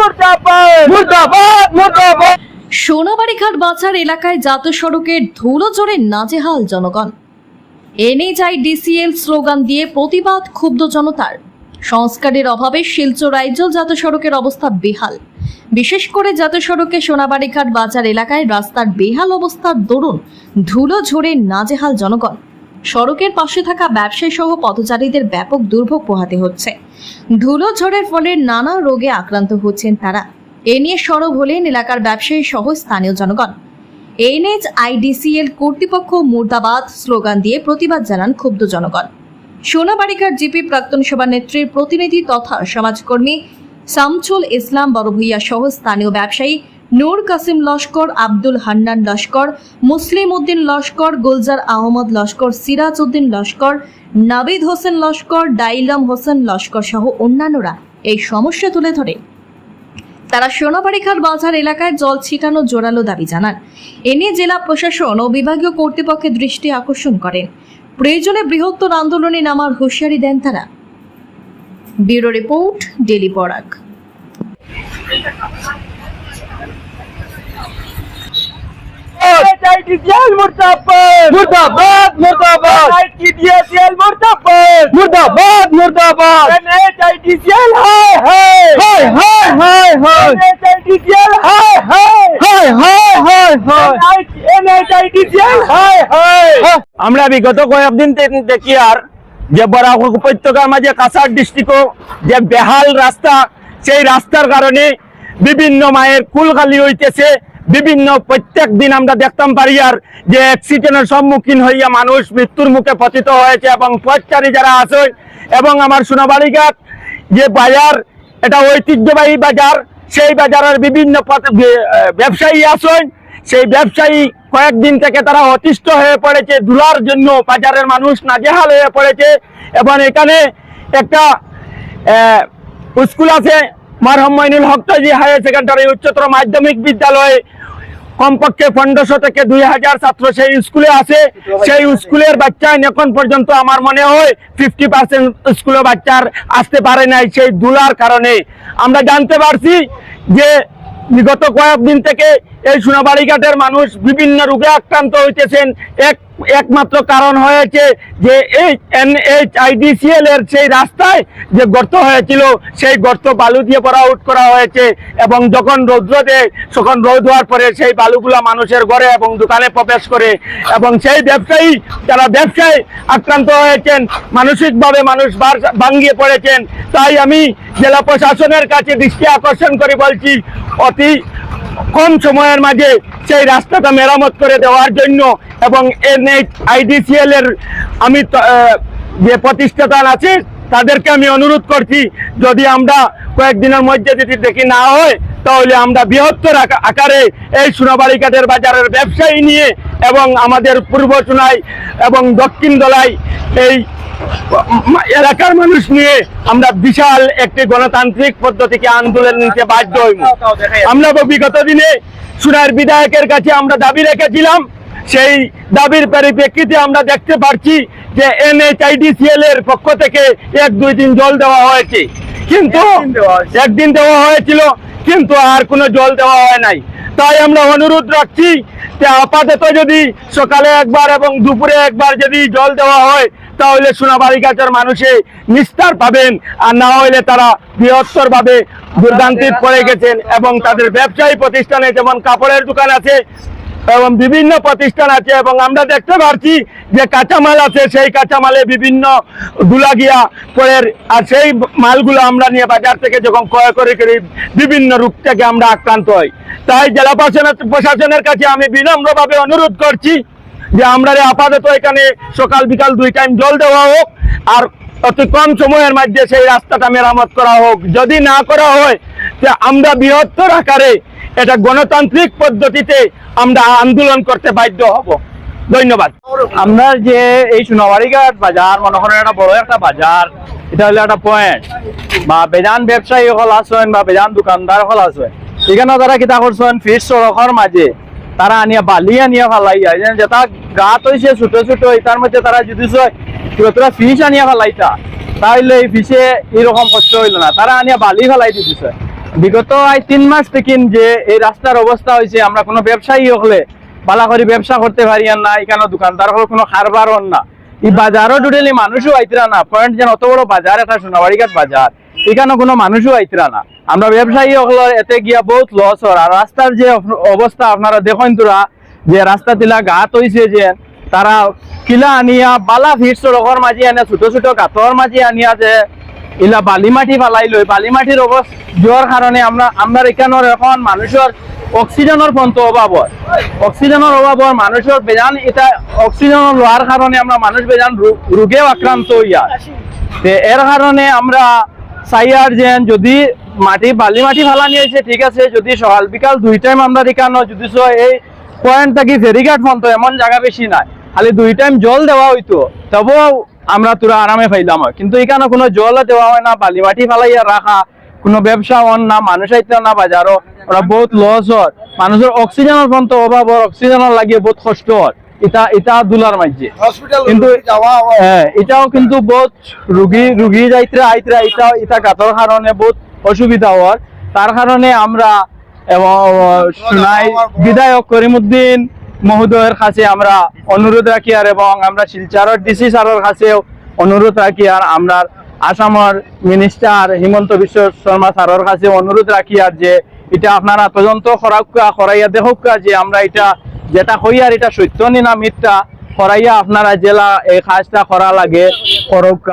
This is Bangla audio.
মুর্দাবাদ। মুর্দাবাদ মুর্দাবাদ। সোনাবাড়িঘাট বাজার এলাকায় জাতীয় সড়কের ধুলো জোরে নাজেহাল জনগণ। এনএইচআই ডিসিএল স্লোগান দিয়ে প্রতিবাদ ক্ষুব্ধ জনতার। সংস্কারের অভাবে শিলচর রাইজল জাতীয় সড়কের অবস্থা বেহাল। বিশেষ করে জাতীয় সড়কে সোনাবাড়িঘাট বাজার এলাকায় রাস্তার বেহাল অবস্থার দরুন ধুলো ঝরে নাজেহাল জনগণ। সড়কের পাশে থাকা ব্যবসায়ী সহ পথচারীদের ব্যাপক দুর্ভোগ পোহাতে হচ্ছে। ধুলো ঝড়ের ফলে নানা রোগে আক্রান্ত হচ্ছেন তারা। এ নিয়ে সরব হলেন এলাকার ব্যবসায়ী সহ স্থানীয় জনগণ। এনএইচ আইডিসিএল কর্তৃপক্ষ মুর্দাবাদ স্লোগান দিয়ে প্রতিবাদ জানান ক্ষুব্ধ জনগণ। সোনাবাড়িকার জিপি প্রাক্তন সভানেত্রীর প্রতিনিধি তথা সমাজকর্মী শামচুল ইসলাম বড়ভূইয়া সহ স্থানীয় ব্যবসায়ী নূর কাসিম লস্কর, আব্দুল হান্নান লস্কর, মুসলিম উদ্দিন লস্কর, গুলজার আহমদ লস্কর, সিরাজ উদ্দিন লস্কর, নাবিদ হোসেন লস্কর, ডাইলাম হোসেন লস্কর সহ অন্যান্যরা এই সমস্যা তুলে ধরে। তারা সোনাবাড়িঘাট বাজার এলাকায় জল ছিটানো জোরালো দাবি জানান। এ নিয়ে জেলা প্রশাসন ও বিভাগীয় কর্তৃপক্ষের দৃষ্টি আকর্ষণ করেন। প্রয়োজনে বৃহত্তর আন্দোলনে নামার হুঁশিয়ারি দেন তারা। ব্যুরো রিপোর্ট ডেলি পরাগ চাইডিসিয়াল মুর্দাবাদ মুর্দাবাদ মুর্দাবাদ চাইডিসিয়াল মুর্দাবাদ মুর্দাবাদ মুর্দাবাদ চাইডিসিয়াল হায় হায় হায় হায় হায় হায় চাইডিসিয়াল হায় হায় হায় হায় হায় হায় চাইডিসিয়াল হায় হায় আমরা বিগত কয়েকদিন থেকে দেখি আর যে বরাক উপত্যকার মাঝে কাছাড় ডিস্ট্রিক্টও যে বেহাল রাস্তা সেই রাস্তার কারণে বিভিন্ন মায়ের কুল খালি হইতেছে। বিভিন্ন প্রত্যেক দিন আমরা দেখতাম পারি আর যে অ্যাক্সিডেন্টের সম্মুখীন হইয়া মানুষ মৃত্যুর মুখে পতিত হয়েছে এবং পথচারী যারা আছে, এবং আমার সোনাবাড়িঘাট যে বাজার, এটা ঐতিহ্যবাহী বাজার, সেই বাজারের বিভিন্ন ব্যবসায়ী আছেন সেই ব্যবসায়ী কয়েকদিন থেকে তারা অতিষ্ঠ হয়ে পড়েছে ধুলার জন্য বাজারের মানুষ নাজেহাল হয়ে পড়েছে। এবং এখানে একটা স্কুল আছে, মারহম মাইনুল হকতাজি হায়ার সেকেন্ডারি উচ্চতর মাধ্যমিক বিদ্যালয়। কমপক্ষে পনেরোশো থেকে দুই হাজার ছাত্র সেই স্কুলে আছে। সেই স্কুলের বাচ্চা এখন পর্যন্ত আমার মনে হয় ফিফটি পার্সেন্ট স্কুলের বাচ্চার আসতে পারে নাই সেই দুলার কারণে। আমরা জানতে পারছি যে বিগত কয়েকদিন থেকে এই সোনাবাড়ি ঘাটের মানুষ বিভিন্ন রোগে আক্রান্ত হইতেছেন। এক, একমাত্র কারণ হয়েছে যে এই এনএইচ আইডিসিএল এর সেই রাস্তায় যে গর্ত হয়েছিল, সেই গর্ত বালু দিয়ে ভরা আউট করা হয়েছে এবং যখন রৌদ্র দেয় তখন রোদ হওয়ার পরে সেই বালুগুলা মানুষের ঘরে এবং দোকানে প্রবেশ করে এবং সেই ব্যবসায়ী, যারা ব্যবসায় আক্রান্ত হয়েছেন, মানসিকভাবে মানুষ ভাঙ্গিয়ে পড়েছেন। তাই আমি জেলা প্রশাসনের কাছে দৃষ্টি আকর্ষণ করে বলছি, অতি কম সময়ের মাঝে সেই রাস্তাটা মেরামত করে দেওয়ার জন্য এবং এনএইচ আইডিসিএল এর আমি যে প্রতিষ্ঠাতা আছে, তাদেরকে আমি অনুরোধ করছি, যদি আমরা কয়েকদিনের মধ্যে যদি দেখি না হয়, তাহলে আমরা বৃহত্তর আকারে এই সোনাবাড়ি ঘাটের বাজারের ব্যবসায়ী নিয়ে এবং আমাদের পূর্ব সোনাই এবং দক্ষিণ দলাই এই এলাকার মানুষ নিয়ে আমরা বিশাল একটি গণতান্ত্রিক পদ্ধতিকে আন্দোলন নিতে বাধ্য হইব। আমরা বিগত দিনে সুনার বিধায়কের কাছে আমরা দাবি রেখেছিলাম সেই দাবির পরিপ্রেক্ষিতে আমরা দেখতে পাচ্ছি যে এনএইচআইডিসিএল এর পক্ষ থেকে এক দুই দিন জল দেওয়া হয়েছে। কিন্তু একদিন দেওয়া হয়েছিল কিন্তু আর কোনো জল দেওয়া হয় নাই। তাই আমরা অনুরোধ রাখছি যে আপাতত যদি সকালে একবার এবং দুপুরে একবার যদি জল দেওয়া হয় তাহলে সোনাবাড়ি গাছের মানুষে নিস্তার পাবেন, আর না হলে তারা বৃহত্তর ভাবে দুর্দান্তিত পড়ে গেছেন এবং তাদের ব্যবসায়ী প্রতিষ্ঠানে যেমন কাপড়ের দোকান আছে, এবং বিভিন্ন প্রতিষ্ঠান আছে, এবং আমরা দেখতে পাচ্ছি যে কাঁচামাল আছে, সেই কাঁচামালে বিভিন্ন দুলাগিয়া পরের, আর সেই মালগুলো আমরা নিয়ে বাজার থেকে যখন ক্রয় করে, করি, বিভিন্ন রূপ থেকে আমরা আক্রান্ত হই। তাই জেলা প্রশাসনের কাছে আমি বিনম্রভাবে অনুরোধ করছি যে আমরা আপাতত এখানে সকাল বিকাল দুই টাইম জল দেওয়া হোক আর অতি কম সময়ের মধ্যে সেই রাস্তাটা মেরামত করা হোক। যদি না করা হয় যে আমরা বৃহত্তর আকারে এটা গণতান্ত্রিক পদ্ধতিতে আমরা আন্দোলন করতে বাধ্য হব। ধন্যবাদ। আপনার যে এই সোনাবাড়িঘাট বাজার, মনে করেন একটা বড় একটা বাজার। এটা হলো একটা পয়েন্ট বা বেজান ব্যবসায়ী হল আসেন, বা বেজান দোকানদার হল আসেন। এখানে তারা কিতা করছেন ফিস সড়কের মাঝে তারা আনিয়া বালি আনিয়া ফালাইয়া যেন যেটা গাত তৈছে, ছোট ছোট তার মধ্যে তারা যদি তোরা ফিস আনিয়া ফালাইতা। তাহলে এই ফিসে এরকম কষ্ট হইল না। তারা আনিয়া বালি ফালাই দিতেছে বিগত আই তিন মাস থেকে যে এই রাস্তার অবস্থা হয়েছে আমরা কোনো ব্যবসায়ী হলে বালা করে ব্যবসা করতে পারি আর না, এখানে দোকানদার হলে কোনো খারবার না। এই বাজারও টোটালি মানুষও আইতরা না। পয়েন্ট যেন অত বড় বাজার একটা সোনাবাড়িঘাট বাজার। এখানে কোনো মানুষও আইতরা না। আমরা ব্যবসায়ী সকলের এতে গিয়া বহুত লস হর আর রাস্তার যে অব- অবস্থা আপনারা দেখেন তোরা, যে রাস্তা তিলা গাত হয়েছে যে তারা কিলা আনিয়া, বালা ভিড় সড়কের মাঝে আনিয়া ছোট ছোট গাতর মাঝে আনিয়া যে ইলা বালি মাটি ফালাই লই। বালি মাটির অবস্থা যোৱাৰ কারণে আমরা আমরা এখানের এখন মানুষের অক্সিজেনের পন্ত অভাব অক্সিজেনের অভাব মানুষের বেজান এটা অক্সিজেন লোৱাৰ কারণে আমরা মানুষ বেজান রো- রোগেও আক্রান্ত হইয়া। এর কারণে আমরা চাই আর যেন যদি মাটি বালি মাটি ফালা নিয়েছে ঠিক আছে, যদি সকাল বিকাল দুই টাইম আমরা দেখানো যদি এই পয়েন্ট থাকি ফেরিঘাট পর্যন্ত এমন জায়গা বেশি নাই। খালি দুই টাইম জল দেওয়া হইতো, তবুও আমরা তোরা আরামে পাইলাম কিন্তু এখানে কোনো জল দেওয়া হয় না বালি মাটি ফালাইয়া রাখা। কোনো ব্যবসা হন না মানুষ আইতে না বাজারও। ওরা বহুত লস হয়। মানুষের অক্সিজেনের পর্যন্ত অভাব হয় অক্সিজেনের লাগিয়ে বহুত কষ্ট হয়। এটা এটা দুলার মাঝে। কিন্তু হ্যাঁ। এটাও কিন্তু বহুত রুগী রুগী যাইতে আইতে এটা এটা গাতর কারণে বহুত অসুবিধা হওয়ার তার কারণে আমরা এবং বিধায়ক করিমুদ্দিন মহোদয়ের কাছে আমরা অনুরোধ রাখি আর এবং আমরা শিলচারের ডিসি স্যারের কাছেও অনুরোধ রাখি আর আমরা আসামের মিনিস্টার হিমন্ত বিশ্ব শর্মা স্যারের কাছে অনুরোধ রাখি আর যে এটা আপনারা তদন্ত করাক্কা করাইয়া দেখুকা যে আমরা এটা যেটা হইয়ার এটা সত্য নি না মিথ্যা করাইয়া আপনারা জেলা এই কাজটা করা লাগে, করুকা